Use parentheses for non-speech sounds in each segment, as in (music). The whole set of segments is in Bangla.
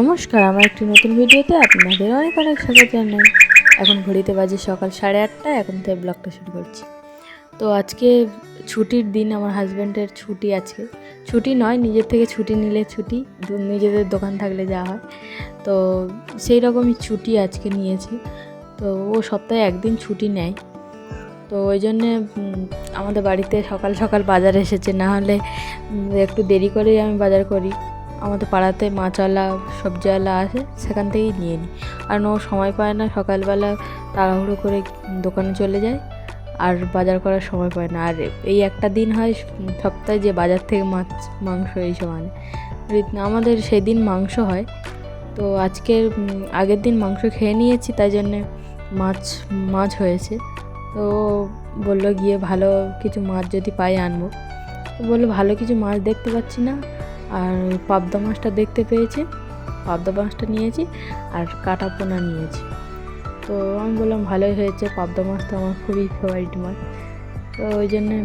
নমস্কার, আমার একটি নতুন ভিডিওতে আপনাদের অনেক অনেক স্বাগত জানাই। এখন ঘড়িতে বাজে সকাল সাড়ে আটটা, এখন থেকে ব্লগটা শুরু করছি। তো আজকে ছুটির দিন, আমার হাজব্যান্ডের ছুটি আছে ছুটি নয়, নিজের থেকে ছুটি নিলে ছুটি নিজেদের দোকান থাকলে যাওয়া হয়। তো সেই রকমই ছুটি আজকে নিয়েছে। তো ও সপ্তাহে একদিন ছুটি নেয়। তো ওই জন্যে আমাদের বাড়িতে সকাল সকাল বাজার এসেছে। না হলে একটু দেরি করেই আমি বাজার করি। আমাদের পাড়াতে মাছওয়ালা সবজিওয়ালা আছে, সেখান থেকেই নিয়ে নিই। আর ও সময় পায় না, সকালবেলা তাড়াহুড়ো করে দোকানে চলে যায়, আর বাজার করার সময় পায় না। আর এই একটা দিন হয়, সপ্তাহে যে বাজার থেকে মাছ, মাংস এইসব আনে। আমাদের সেদিন মাংস হয়, তো আজকের আগের দিন মাংস খেয়ে নিয়েছি, তাই জন্যে মাছ মাছ হয়েছে। তো বলল গিয়ে ভালো কিছু মাছ যদি পাই আনব। তো বলল ভালো কিছু মাছ দেখতে পাচ্ছি না আর পাবদা মাছটা দেখতে পেয়েছি। পাবদা মাছটা নিয়েছি আর কাটা পোনা নিয়েছি। তো আমি বললাম ভালোই হয়েছে, পাবদা মাছটা আমার খুবই ফেভারিট মাছ। তো ওই জন্যে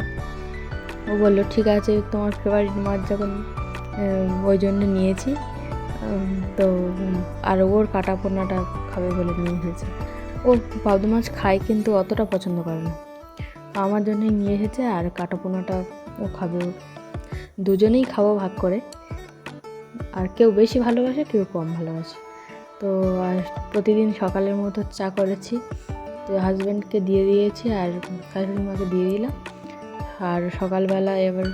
ও বলল, ঠিক আছে, তোমার ফেভারিট মাছ যখন ওই জন্য নিয়েছি। তো আর ওর কাটা পোনাটা খাবে বলে নিয়ে এসেছে। ও পাবদা মাছ খায় কিন্তু অতটা পছন্দ করে না। আমার জন্যই নিয়ে এসেছে আর কাটা পোনাটা ও খাবে। দুজনেই খাব ভাগ করে। আর কেউ বেশি ভালোবাসে, কেউ কম ভালোবাসে। তো আর প্রতিদিন সকালের মতো চা করেছি। তো হাজব্যান্ডকে দিয়ে দিয়েছি আর শাশুড়ি মাকে দিয়ে দিলাম। আর সকালবেলা এবার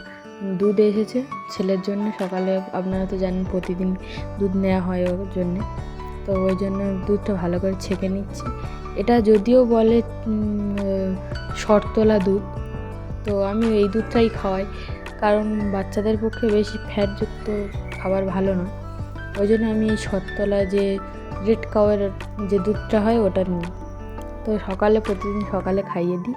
দুধ এসেছে ছেলের জন্য। সকালে আপনারা তো জানেন প্রতিদিন দুধ নেওয়া হয় ওর জন্যে। তো ওই জন্য দুধটা ভালো করে ছেঁকে নিচ্ছি। এটা যদিও বলে শরতলা দুধ। তো আমি এই দুধটাই খাওয়াই। কারণ বাচ্চাদের পক্ষে বেশি ফ্যাটযুক্ত খাবার ভালো নয় ওই জন্য আমি এই শরতলা যে রেড কাওয়ের যে দুধটা হয় ওটা নিই। তো সকালে প্রতিদিন সকালে খাইয়ে দিই।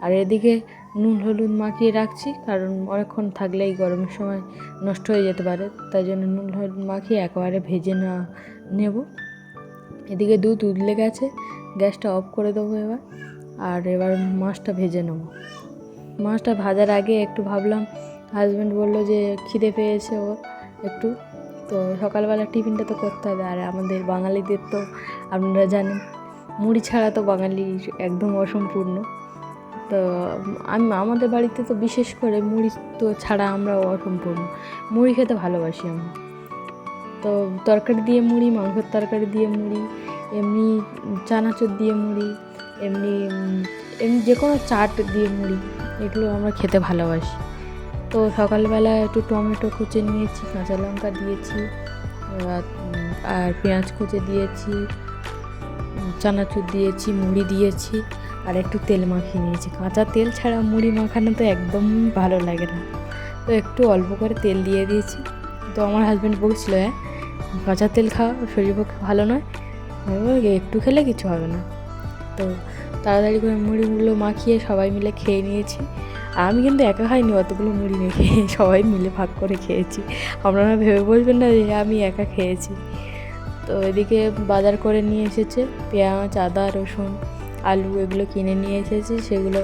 আর এদিকে নুন হলুদ মাখিয়ে রাখছি, কারণ অনেকক্ষণ থাকলে এই গরমের সময় নষ্ট হয়ে যেতে পারে। তাই জন্য নুন হলুদ মাখিয়ে একেবারে ভেজে না নেব। এদিকে দুধ উদলে গেছে, গ্যাসটা অফ করে দেবো এবার। আর এবার মাছটা ভেজে নেব। মাছটা ভাজার আগে একটু ভাবলাম হাজব্যান্ড বলল যে খিদে পেয়েছে ওর একটু। তো সকালবেলা টিফিনটা তো করতে হবে, আর আমাদের বাঙালিদের তো আপনারা জানেন, মুড়ি ছাড়া তো বাঙালি একদম অসম্পূর্ণ। তো আমি, আমাদের বাড়িতে তো বিশেষ করে মুড়ি তো ছাড়া আমরা অসম্পূর্ণ। মুড়ি খেতে ভালোবাসি আমি। তো তরকারি দিয়ে মুড়ি, মাংসের তরকারি দিয়ে মুড়ি, এমনি চানাচুর দিয়ে মুড়ি, এমনি এমনি যে কোনো চাট দিয়ে মুড়ি এগুলো আমরা খেতে ভালোবাসি। তো সকালবেলা একটু টমেটো কুচে নিয়েছি কাঁচা লঙ্কা দিয়েছি আর, পেঁয়াজ কুচে দিয়েছি চানাচুর দিয়েছি মুড়ি দিয়েছি আর একটু তেল মাখিয়ে নিয়েছি। কাঁচা তেল ছাড়া মুড়ি মাখানো তো একদম ভালো লাগে না। তো একটু অল্প করে তেল দিয়ে দিয়েছি। তো আমার হাজব্যান্ড বলছিল হ্যাঁ কাঁচা তেল খাওয়া শরীর পক্ষে ভালো নয়। একটু খেলে কিছু হবে না। তো তাড়াতাড়ি করে মুড়িগুলো মাখিয়ে সবাই মিলে খেয়ে নিয়েছি। আমি কিন্তু একা খাইনি, অতগুলো মুড়ি মেখে সবাই মিলে ভাগ করে খেয়েছি। আপনারা ভেবে বলবেন না যে আমি একা খেয়েছি। তো এদিকে বাজার করে নিয়ে এসেছে পেঁয়াজ, আদা, রসুন, আলু এগুলো কিনে নিয়ে এসেছি, সেগুলো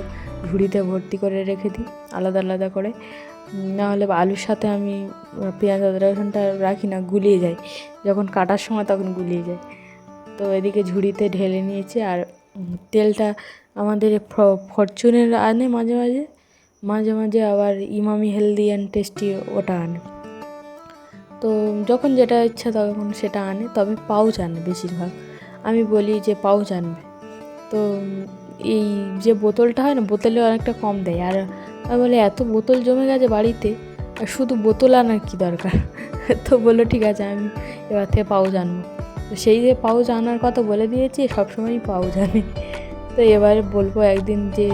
ঝুড়িতে ভর্তি করে রেখে দিই, আলাদা আলাদা করে। না হলে আলুর সাথে আমি পেঁয়াজ, আদা, রসুনটা রাখি না, গুলিয়ে যায় যখন কাটার সময় তখন গুলিয়ে যায় তো এদিকে ঝুড়িতে ঢেলে নিয়েছি আর তেলটা আমাদের ফরচুনের আনে মাঝে মাঝে। মাঝে মাঝে আবার ইমামি হেলদি অ্যান্ড টেস্টি ওটা আনে। তো যখন যেটা ইচ্ছা তখন সেটা আনে, তবে পাউচ আনে বেশিরভাগ। আমি বলি যে পাউচ আনবে। তো এই যে বোতলটা হয় না, বোতলে অনেকটা কম দেয়। আর আমি বলি, এত বোতল জমে গেছে বাড়িতে শুধু বোতল আনার কী দরকার? (laughs) তো বলল, ঠিক আছে, আমি এবার থেকে পাউচ আনব। তো সেই যে পাউচ আনার কথা বলে দিয়েছি, সবসময়ই পাউচ আনে। তো এবারে বলব একদিন যে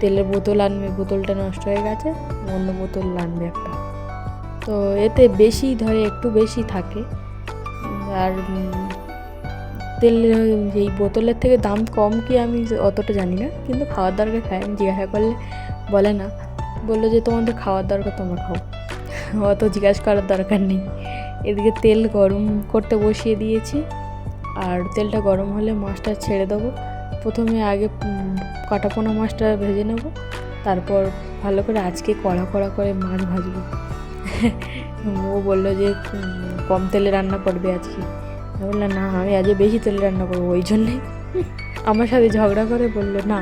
তেলের বোতল আনবে, বোতলটা নষ্ট হয়ে গেছে, অন্য বোতল আনবে একটা। তো এতে বেশি ধরে একটু বেশি থাকে। আর তেল, এই বোতলের থেকে দাম কম কি আমি অতটা জানি না, কিন্তু খাওয়ার দরকার খাই আমি জিজ্ঞাসা করলে বলে না। বলল যে, তোমাদের খাওয়ার দরকার, তোমরা খাও। অত জিজ্ঞাসা করার দরকার নেই। এদিকে তেল গরম করতে বসিয়ে দিয়েছি। আর তেলটা গরম হলে মাছটা ছেড়ে দেবো। প্রথমে আগে উম, কাটাপোনা মাছটা ভেজে নেব। তারপর ভালো করে আজকে কড়া কড়া করে মাছ ভাজবো। ও বলল যে কম তেলে রান্না করবে আজকে। আমি বললাম না আমি আজকে বেশি তেলে রান্না করব ওই জন্যে আমার সাথে ঝগড়া করে বলল না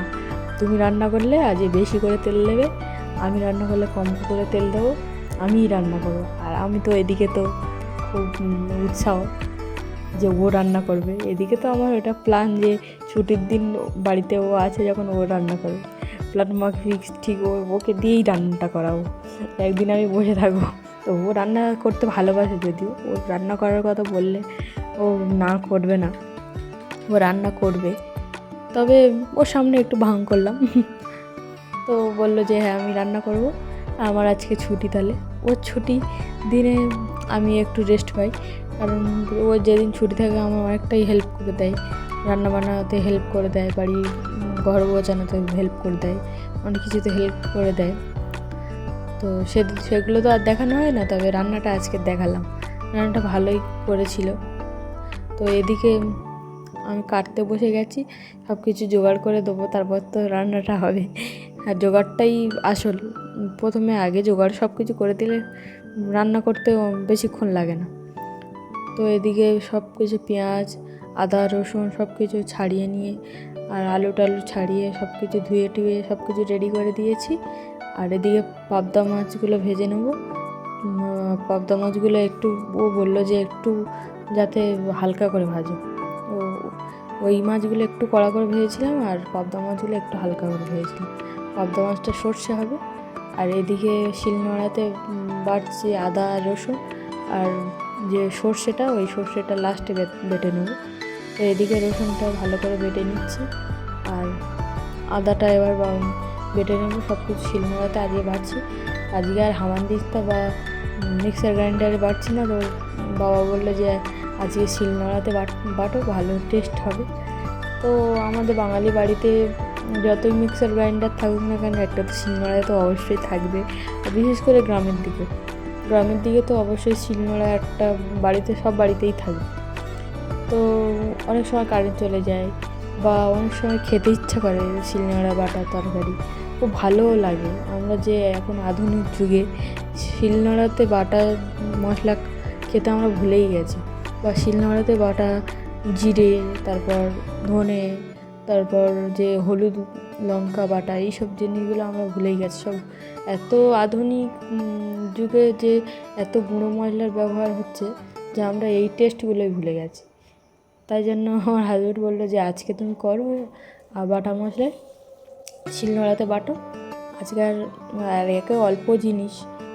তুমি রান্না করলে আজকে বেশি করে তেল নেবে আমি রান্না করলে কম করে তেল দেবো। আমিই রান্না করব। আর আমি তো এদিকে তো খুব উৎসাহ যে ও রান্না করবে। এদিকে তো আমার ওটা প্ল্যান যে ছুটির দিন বাড়িতে ও আছে যখন ও রান্না করবে। প্ল্যান মার্ক ফিক্স ঠিক ও, ওকে দিয়েই রান্নাটা করাবো। একদিন আমি বসে থাকব। তো ও রান্না করতে ভালোবাসে যদিও। ও রান্না করার কথা বললে ও না করবে না। ও রান্না করবে। তবে ওর সামনে একটু ভাঙ করলাম। তো বলল যে হ্যাঁ আমি রান্না করব। আমার আজকে ছুটি তাহলে। ওর ছুটি দিনে আমি একটু রেস্ট পাই। কারণ ও যেদিন ছুটি থাকে, আমার অনেকটাই হেল্প করে দেয়। রান্না বান্নাতে হেল্প করে দেয় বাড়ি ঘর গোছানোতে হেল্প করে দেয়, অনেক কিছুতে হেল্প করে দেয়। তো সে, সেগুলো তো আর দেখানো হয় না, তবে রান্নাটা আজকে দেখালাম। রান্নাটা ভালোই করেছিল। তো এদিকে আমি কাটতে বসে গেছি সব কিছু জোগাড় করে দেবো, তারপর তো রান্নাটা হবে। আর জোগাড়টাই আসল। প্রথমে আগে জোগাড় সব কিছু করে দিলে রান্না করতে বেশিক্ষণ লাগে না। তো এদিকে সব কিছু পেঁয়াজ, আদা, রসুন সব কিছু ছাড়িয়ে নিয়ে আর আলু টালু ছাড়িয়ে সব কিছু ধুয়ে টুয়ে সব কিছু রেডি করে দিয়েছি। আর এদিকে পাবদা মাছগুলো ভেজে নেব। পাবদা মাছগুলো একটু, ও বলল যে একটু যাতে হালকা করে ভাজো। ও, ওই মাছগুলো একটু কড়া করে ভেজেছিলাম আর পাবদা মাছগুলো একটু হালকা করে ভেজেছিলাম। পাবদা মাছটা সর্ষে হবে। আর এদিকে শিলনোড়াতে বাটছি আদা, রসুন আর যে সর্ষেটা, ওই সর্ষেটা লাস্টে বেটে নেব। তো এদিকে রসুনটা ভালো করে বেটে নিচ্ছি আর আদাটা এবার বেটে নেব। সব কিছু শিলনোড়াতে আজকে বাড়ছি আজকে আর হামান দিস্তা বা, মিক্সার গ্রাইন্ডারে বাড়ছি না তো বাবা বলল যে আজকে শিলনোড়াতে বাটো ভালো টেস্ট হবে। তো আমাদের বাঙালি বাড়িতে যতই মিক্সার গ্রাইন্ডার থাকুক না কেন, একটা তো শিলনোড়ায় তো অবশ্যই থাকবে। বিশেষ করে গ্রামের দিকে। গ্রামের দিকে তো অবশ্যই শিলনোড়া একটা বাড়িতে, সব বাড়িতেই থাকবে। তো অনেক সময় কারেন্ট চলে যায় বা অনেক সময় খেতে ইচ্ছা করে শিলনোড়া বাটা তরকারি। খুব ভালোও লাগে। আমরা যে এখন আধুনিক যুগে শিলনোড়াতে বাটা মশলা খেতে আমরা ভুলেই গেছি। বা শিলনোড়াতে বাটা জিরে, তারপর ধনে তারপর যে হলুদ লঙ্কা বাটা, এইসব জিনিসগুলো আমরা ভুলেই গেছি। সব এত আধুনিক যুগে যে এত গুঁড়ো মশলার ব্যবহার হচ্ছে যে আমরা এই টেস্টগুলোই ভুলে গেছি। তাই জন্য আমার হাজব্যান্ড বলল যে, আজকে তুমি করো, আর বাটা মশলায় শিলনোড়াতে বাটো। আজকে আর আর একে অল্প জিনিস,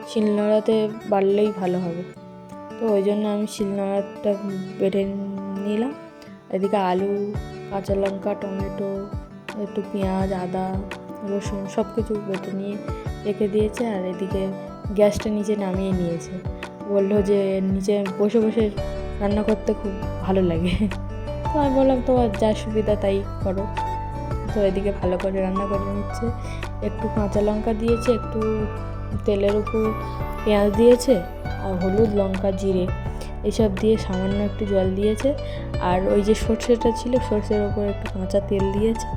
শিলনোড়াতে বাড়লেই ভালো হবে। তো ওই জন্য আমি শিলনোড়াটা বেটে নিলাম। এদিকে আলু, কাঁচা লঙ্কা, টমেটো, একটু পেঁয়াজ, আদা, রসুন সব কিছু বেটে নিয়ে রেখে দিয়েছে আর এদিকে গ্যাসটা নিচে নামিয়ে নিয়েছে। বলল যে নিচে বসে বসে রান্না করতে খুব ভালো লাগে। তো আমি বললাম, তোমার যা সুবিধা তাই করো। তো এদিকে ভালো করে রান্না করে নিচ্ছে। একটু কাঁচা লঙ্কা দিয়েছে, একটু তেলের উপর পেঁয়াজ দিয়েছে আর হলুদ লঙ্কা জিরে। এসব দিয়ে সামান্য একটু জল দিয়েছে। আর ওই যে সর্ষেটা ছিল, সর্ষের ওপর একটু কাঁচা তেল দিয়েছে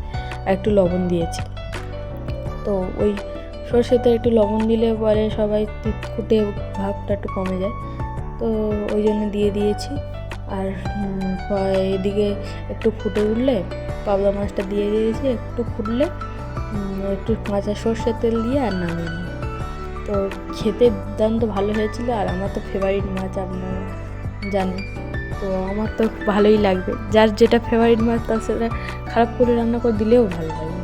আর একটু লবণ দিয়েছে। তো ওই সর্ষেতে একটু লবণ দিলে পরে সবাই কুটে ভাবটা একটু কমে যায়। তো ওই জন্য দিয়ে দিয়েছি। আর এদিকে একটু ফুটে উঠলে পাবদা মাছটা দিয়ে দিয়েছি, একটু ফুটলে একটু কাঁচা সর্ষের তেল দিয়ে আর নামিয়ে নিই। তো খেতে দান তো ভালো হয়েছিল, আর আমার তো ফেভারিট মাছ আপনারা। জানেন তো আমার তো ভালোই লাগবে। যার যেটা ফেভারিট মাছ, তার সেটা খারাপ করে রান্না করে দিলেও ভালো লাগে।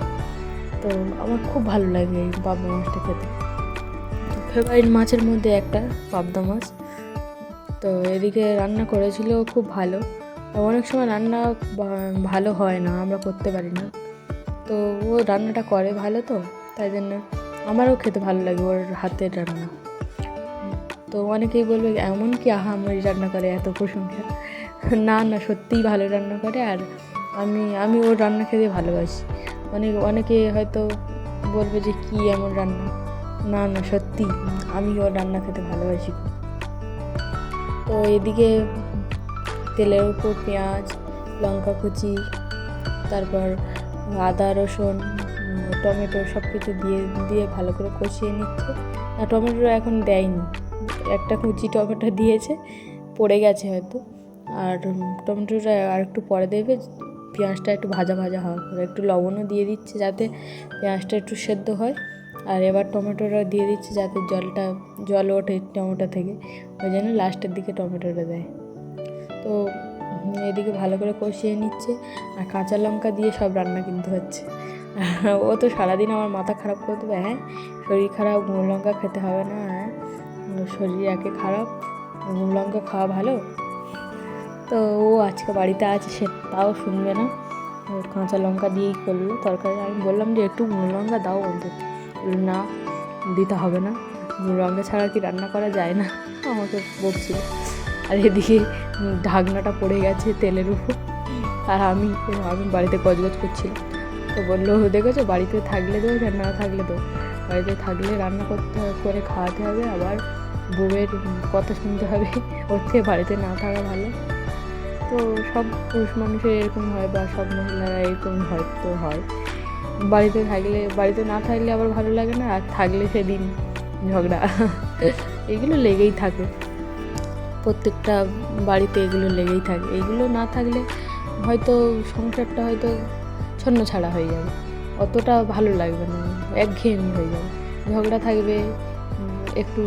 তো আমার খুব ভালো লাগে এই পাবদা মাছটা খেতে। ফেভারিট মাছের মধ্যে একটা পাবদা মাছ। তো এদিকে রান্না করেছিল খুব ভালো। অনেক সময় রান্না ভালো হয় না, আমরা করতে পারি না। তো ও রান্নাটা করে ভালো তো, তাই জন্য আমারও খেতে ভালো লাগে ওর হাতের রান্না। তো অনেকেই বলবে, এমন কি? আহামরি রান্না করে এত প্রশংসা। না না, সত্যিই ভালো রান্না করে, আর আমি আমি ওর রান্না খেতে ভালোবাসি। অনেক, অনেকে হয়তো বলবে যে, কি এমন রান্না? না না সত্যি আমি ওর রান্না খেতে ভালোবাসি তো এদিকে তেলের উপর পেঁয়াজ, লঙ্কা কুচি, তারপর আদা, রসুন, টমেটো সব কিছু দিয়ে দিয়ে ভালো করে কষিয়ে নিচ্ছে। আর টমেটো এখন দেয়নি। একটা কুচি টমেটো দিয়েছে, পড়ে গেছে হয়তো। আর টমেটোটা আর একটু পরে দেবে, পেঁয়াজটা একটু ভাজা ভাজা হওয়ার পরে একটু লবণও দিয়ে দিচ্ছে যাতে পেঁয়াজটা একটু সেদ্ধ হয়। আর এবার টমেটোটা দিয়ে দিচ্ছে যাতে জলটা, জল ওঠে টমেটো থেকে। ওই জন্য লাস্টের দিকে টমেটোটা দেয়। তো এদিকে ভালো করে কষিয়ে নিচ্ছে। আর কাঁচা লঙ্কা দিয়ে সব রান্না কিন্তু হচ্ছে। (laughs) ও তো সারাদিন আমার মাথা খারাপ করে দেবে হ্যাঁ? শরীর খারাপ, গুঁড়ো লঙ্কা খেতে হবে না হ্যাঁ? শরীর একে খারাপ লঙ্কা খাওয়া ভালো। তো ও আজকে বাড়িতে আছে, সে তাও শুনবে না। কাঁচা লঙ্কা দিয়েই করল তরকারি। আমি বললাম যে, একটু লঙ্কা দাও অন্তত। না, দিতে হবে না। লঙ্কা ছাড়া কি রান্না করা যায় না? আমাকে বকছিল। আর এদিকে ঢাকনাটা পড়ে গেছে তেলের উপর। আর আমি আমি বাড়িতে গজগজ করছিলাম। তো বলল, দেখেছ, বাড়িতে থাকলে দেবো না থাকলে দেবো বাড়িতে থাকলে রান্না করতে, করে খাওয়াতে হবে। আবার বউয়ের কথা শুনতে হবে ওর থেকে বাড়িতে না থাকা ভালো। তো সব পুরুষ মানুষের এরকম হয় বা সব মহিলারা এরকম হয়তো হয়। বাড়িতে থাকলে, বাড়িতে না থাকলে আবার ভালো লাগে না, আর থাকলে সেদিন ঝগড়া। এগুলো লেগেই থাকে। প্রত্যেকটা বাড়িতে এগুলো লেগেই থাকে। এগুলো না থাকলে হয়তো সংসারটা হয়তো ছন্ন ছাড়া হয়ে যাবে। অতটা ভালো লাগবে না, একঘেয়েমি হয়ে যাবে। ঝগড়া থাকবে একটু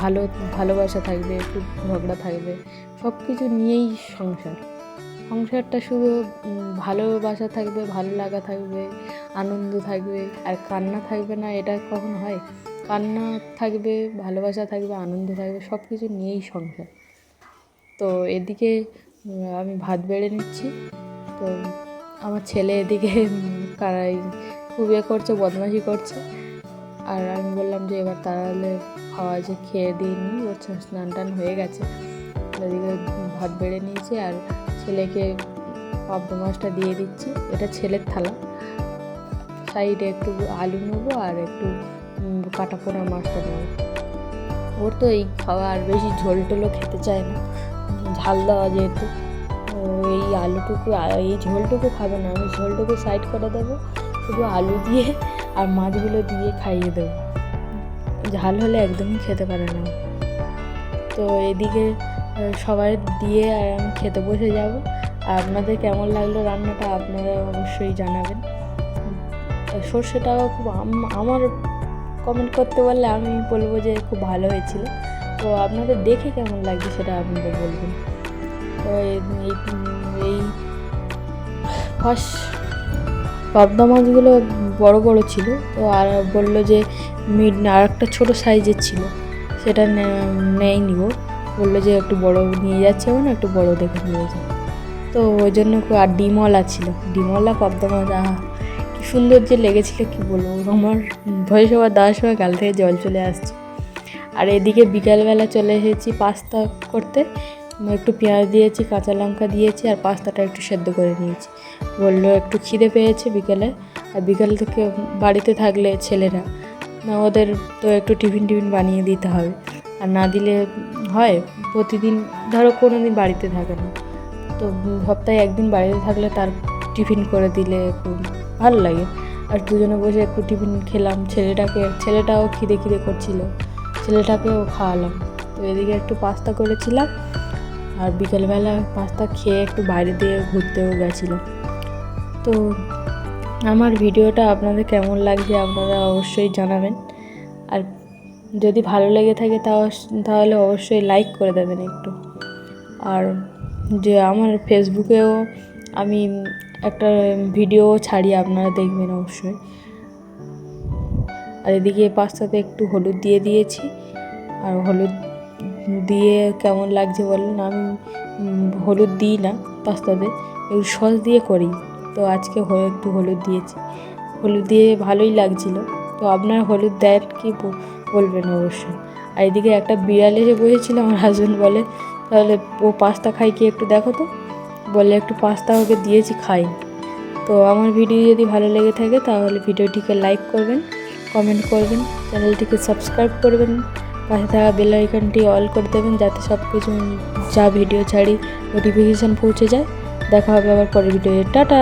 ভালো, ভালোবাসা থাকবে একটু ঝগড়া থাকবে সব কিছু নিয়েই সংসার। সংসারটা শুধু ভালোবাসা থাকবে, ভালো লাগা থাকবে, আনন্দ থাকবে, আর কান্না থাকবে না, এটা কখন হয়? কান্না থাকবে, ভালোবাসা থাকবে, আনন্দ থাকবে সব কিছু নিয়েই সংসার। তো এদিকে আমি ভাত বেড়ে নিচ্ছি। তো আমার ছেলে এদিকে কারাই খুব ইয়ে করছে, বদমাশি করছে। আর আমি বললাম যে এবার তাহলে খাওয়া যে খেয়ে ওর স্নান টান হয়ে গেছে। এদিকে ভাত বেড়ে নিয়েছি আর ছেলেকে পাবদা মাছটা দিয়ে দিচ্ছি। এটা ছেলের থালা। সাইডে একটু আলু নেব আর একটু কাটা পোড়া মাছটা নেব। ওর তো এই খাওয়া আর বেশি ঝোল টোলও খেতে চায় না। ঝাল দেওয়া যেহেতু এই আলুটুকু, এই ঝোলটুকু খাবে না। আমি ঝোলটুকু সাইড করে দেবো। শুধু আলু দিয়ে আর মাছগুলো দিয়ে খাইয়ে দেবো। ঝাল হলে একদমই খেতে পারে না। তো এদিকে সবাই দিয়ে আর আমি খেতে বসে যাব। আর আপনাদের কেমন লাগল রান্নাটা আপনারা অবশ্যই জানাবেন। সর্ষেটাও খুব আমার কমেন্ট করতে বললে আমি বলব যে খুব ভালো হয়েছিল। তো আপনাদের দেখে কেমন লাগছে সেটা আপনারা বলবেন। তো এই ফার্স্ট পাবদা মাছগুলো বড় বড় ছিল, তো আর বলল যে মিড আর একটা ছোটো সাইজের ছিল, সেটা নে- নেয়নি গো বলল যে একটু বড় নিয়ে যাচ্ছে না, একটু বড় দেখে নিয়ে যাও। তো ওই জন্য আর ডিমলা ছিল। ডিমলা পাবদা মাছ আহা, কি সুন্দর যে লেগেছিল, কি বলব। আমার ভয়েস সবার দেওয়ার সময় গাল থেকে জল চলে আসছে। আর এদিকে বিকালবেলা চলে এসেছি পাস্তা করতে একটু পেঁয়াজ দিয়েছি, কাঁচা লঙ্কা দিয়েছি আর পাস্তাটা একটু সেদ্ধ করে নিয়েছি। বলল, একটু খিদে পেয়েছে বিকেলে আর বিকেল থেকে বাড়িতে থাকলে ছেলেরা, না ওদের তো একটু টিফিন টিফিন বানিয়ে দিতে হবে। আর না দিলে হয়, প্রতিদিন ধরো কোনো দিন বাড়িতে থাকে না। তো সপ্তাহে একদিন বাড়িতে থাকলে তার টিফিন করে দিলে একটু ভালো লাগে। আর দুজনে বসে একটু টিফিন খেলাম, ছেলেটাকে, ছেলেটাও খিদে খিদে করছিল। ছেলেটাকেও খাওয়ালাম। তো এদিকে একটু পাস্তা করেছিলাম আর বিকেলবেলা পাস্তা খেয়ে একটু বাইরে দিয়ে ঘুরতেও গেছিলাম তো আমার ভিডিওটা আপনাদের কেমন লাগছে আপনারা অবশ্যই জানাবেন। আর যদি ভালো লেগে থাকে তাহলে অবশ্যই লাইক করে দেবেন একটু। আর যে আমার ফেসবুকেও আমি একটা ভিডিও ছাড়ি আপনারা দেখবেন অবশ্যই। আর এদিকে পাস্তাতে একটু হলুদ দিয়ে দিয়েছি। আর হলুদ দিয়ে কেমন লাগছে বলুন আমি হলুদ দিই না পাস্তাতে, একটু সস দিয়ে করি। তো আজকে একটু হলুদ দিয়েছি। হলুদ দিয়ে ভালোই লাগছিল। তো আপনার হলুদ দেন কি বলবেন অবশ্যই। আর এদিকে একটা বিড়াল এসে বসেছিল, আমার হাজব্যান্ড বলে, তাহলে ও পাস্তা খাই কি একটু দেখো তো। বলে, একটু পাস্তা ওকে দিয়েছি, খাই। তো আমার ভিডিও যদি ভালো লেগে থাকে, তাহলে ভিডিওটিকে লাইক করবেন কমেন্ট করবেন, চ্যানেলটিকে সাবস্ক্রাইব করবেন। পাশে থাকা বেল আইকনটি অল করে দেবেন যাতে সব কিছু যা ভিডিও ছাড়ি নোটিফিকেশান পৌঁছে যায়। দেখা হবে আবার পরের ভিডিও টাটা!